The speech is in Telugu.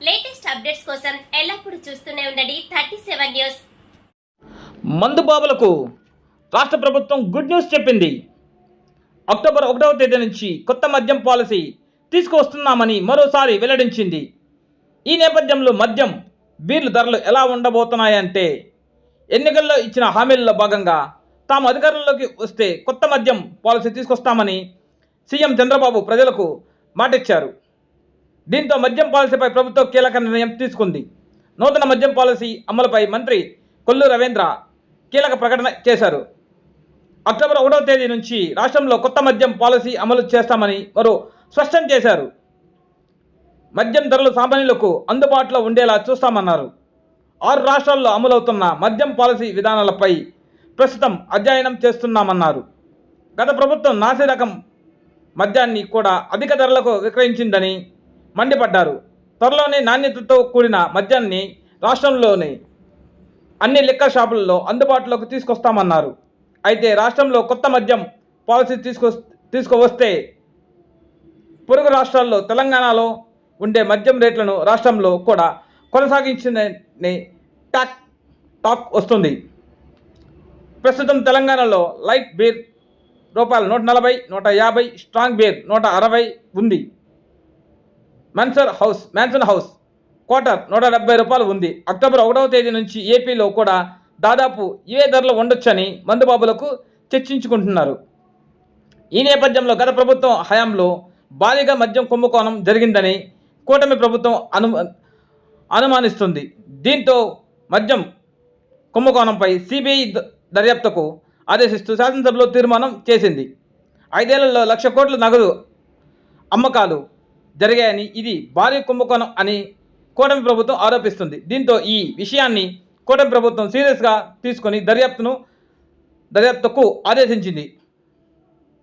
లేటెస్ట్ అప్డేట్స్ కోసం ఎల్లప్పుడూ చూస్తూనే ఉండండి థర్టీ సెవెన్ న్యూస్. మందు బాబులకు రాష్ట్ర ప్రభుత్వం గుడ్ న్యూస్ చెప్పింది. అక్టోబర్ ఒకటవ తేదీ నుంచి కొత్త మద్యం పాలసీ తీసుకువస్తున్నామని మరోసారి వెల్లడించింది. ఈ నేపథ్యంలో మద్యం బీర్లు ధరలు ఎలా ఉండబోతున్నాయంటే ఎన్నికల్లో ఇచ్చిన హామీల్లో భాగంగా తాము అధికారంలోకి వస్తే కొత్త మద్యం పాలసీ తీసుకొస్తామని సీఎం చంద్రబాబు ప్రజలకు మాటిచ్చారు. దీంతో మద్యం పాలసీపై ప్రభుత్వం కీలక నిర్ణయం తీసుకుంది. నూతన మద్యం పాలసీ అమలుపై మంత్రి కొల్లు రవీంద్ర కీలక ప్రకటన చేశారు. అక్టోబర్ ఒకటవ తేదీ నుంచి రాష్ట్రంలో కొత్త మద్యం పాలసీ అమలు చేస్తామని వారు స్పష్టం చేశారు. మద్యం ధరలు సామాన్యులకు అందుబాటులో ఉండేలా చూస్తామన్నారు. ఆరు రాష్ట్రాల్లో అమలవుతున్న మద్యం పాలసీ విధానాలపై ప్రస్తుతం అధ్యయనం చేస్తున్నామన్నారు. గత ప్రభుత్వం నాసి రకం మద్యాన్ని కూడా అధిక ధరలకు విక్రయించిందని మండిపడ్డారు. త్వరలోనే నాణ్యతతో కూడిన మద్యాన్ని రాష్ట్రంలోని అన్ని లిక్కర్ షాపుల్లో అందుబాటులోకి తీసుకొస్తామన్నారు. అయితే రాష్ట్రంలో కొత్త మద్యం పాలసీ తీసుకొ తీసుకువస్తే పొరుగు రాష్ట్రాల్లో తెలంగాణలో ఉండే మద్యం రేట్లను రాష్ట్రంలో కూడా కొనసాగించిందని టాక్ టాక్ వస్తుంది. ప్రస్తుతం తెలంగాణలో లైట్ బీర్ రూపాయలు నూట నలభై నూట యాభై స్ట్రాంగ్ బీర్ నూట అరవై ఉంది. Mansion house mansion house quarter నూట డెబ్బై రూపాయలు ఉంది. అక్టోబర్ ఒకటవ తేదీ నుంచి ఏపీలో కూడా దాదాపు ఇవే ధరలు ఉండొచ్చని మందుబాబులకు చర్చించుకుంటున్నారు. ఈ నేపథ్యంలో గత ప్రభుత్వం హయాంలో భారీగా మద్యం కుంభకోణం జరిగిందని కూటమి ప్రభుత్వం అను అనుమానిస్తుంది. దీంతో మద్యం కుంభకోణంపై సిబిఐ ద- దర్యాప్తుకు ఆదేశిస్తూ శాసనసభలో తీర్మానం చేసింది. ఐదేళ్ళలో లక్ష కోట్ల నగదు అమ్మకాలు జరిగాయని ఇది భారీ కుంభకోణం అని కూటమి ప్రభుత్వం ఆరోపిస్తుంది. దీంతో ఈ విషయాన్ని కూటమి ప్రభుత్వం సీరియస్గా తీసుకొని దర్యాప్తును దర్యాప్తుకు ఆదేశించింది.